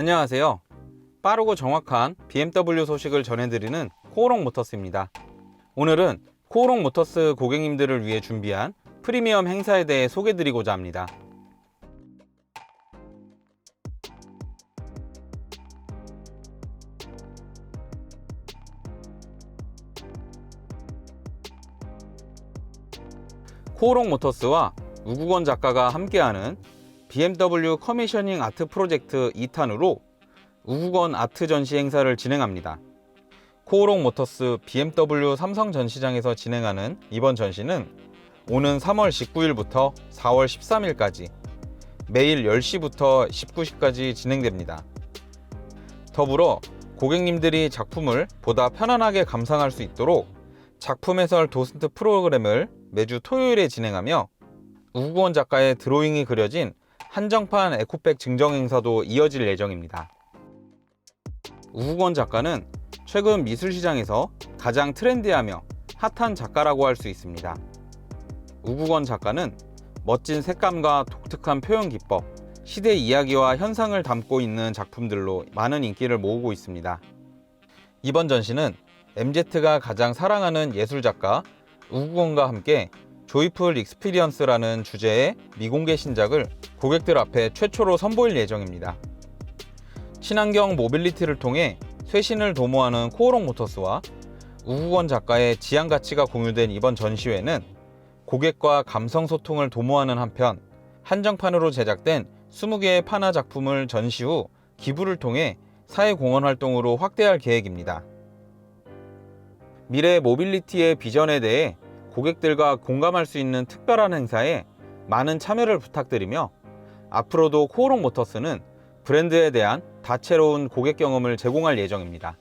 안녕하세요. 빠르고 정확한 BMW 소식을 전해드리는 코오롱 모터스입니다. 오늘은 코오롱 모터스 고객님들을 위해 준비한 프리미엄 행사에 대해 소개드리고자 합니다. 코오롱 모터스와 우국원 작가가 함께하는 BMW 커미셔닝 아트 프로젝트 2탄으로 우국원 아트 전시 행사를 진행합니다. 코오롱 모터스 BMW 삼성 전시장에서 진행하는 이번 전시는 오는 3월 19일부터 4월 13일까지 매일 10시부터 19시까지 진행됩니다. 더불어 고객님들이 작품을 보다 편안하게 감상할 수 있도록 작품 해설 도슨트 프로그램을 매주 토요일에 진행하며 우구원 작가의 드로잉이 그려진 한정판 에코백 증정 행사도 이어질 예정입니다. 우구원 작가는 최근 미술 시장에서 가장 트렌디하며 핫한 작가라고 할 수 있습니다. 우구건 작가는 멋진 색감과 독특한 표현 기법, 시대 이야기와 현상을 담고 있는 작품들로 많은 인기를 모으고 있습니다. 이번 전시는 MZ가 가장 사랑하는 예술 작가 우구건과 함께 조이풀 익스피리언스라는 주제의 미공개 신작을 고객들 앞에 최초로 선보일 예정입니다. 친환경 모빌리티를 통해 쇄신을 도모하는 코오롱 모터스와 우구건 작가의 지향 가치가 공유된 이번 전시회는 고객과 감성 소통을 도모하는 한편 한정판으로 제작된 20개의 판화 작품을 전시 후 기부를 통해 사회 공헌 활동으로 확대할 계획입니다. 미래 모빌리티의 비전에 대해 고객들과 공감할 수 있는 특별한 행사에 많은 참여를 부탁드리며 앞으로도 코오롱 모터스는 브랜드에 대한 다채로운 고객 경험을 제공할 예정입니다.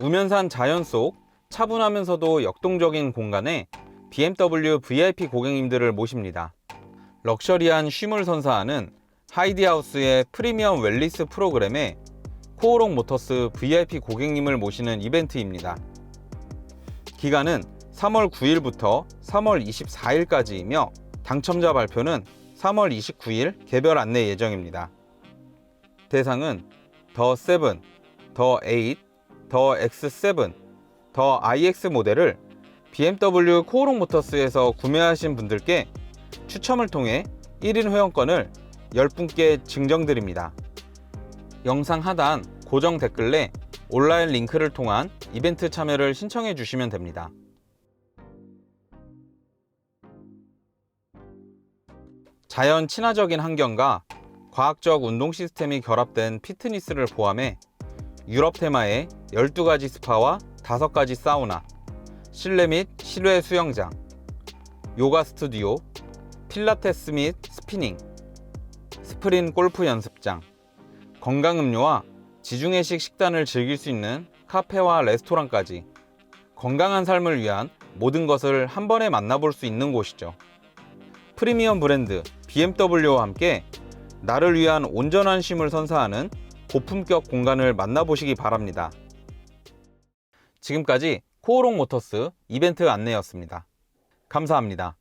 우면산 자연 속 차분하면서도 역동적인 공간에 BMW VIP 고객님들을 모십니다. 럭셔리한 쉼을 선사하는 하이디하우스의 프리미엄 웰리스 프로그램에 코오롱 모터스 VIP 고객님을 모시는 이벤트입니다. 기간은 3월 9일부터 3월 24일까지이며 당첨자 발표는 3월 29일 개별 안내 예정입니다. 대상은 더 7, 더 8, 더 X7, 더 iX 모델을 BMW 코오롱 모터스에서 구매하신 분들께 추첨을 통해 1인 회원권을 10분께 증정드립니다. 영상 하단 고정 댓글에 온라인 링크를 통한 이벤트 참여를 신청해 주시면 됩니다. 자연 친화적인 환경과 과학적 운동 시스템이 결합된 피트니스를 포함해 유럽 테마의 12가지 스파와 5가지 사우나, 실내 및 실외 수영장, 요가 스튜디오, 필라테스 및 스피닝, 스프린 골프 연습장, 건강음료와 지중해식 식단을 즐길 수 있는 카페와 레스토랑까지 건강한 삶을 위한 모든 것을 한 번에 만나볼 수 있는 곳이죠. 프리미엄 브랜드 BMW와 함께 나를 위한 온전한 쉼을 선사하는 고품격 공간을 만나보시기 바랍니다. 지금까지 코오롱 모터스 이벤트 안내였습니다. 감사합니다.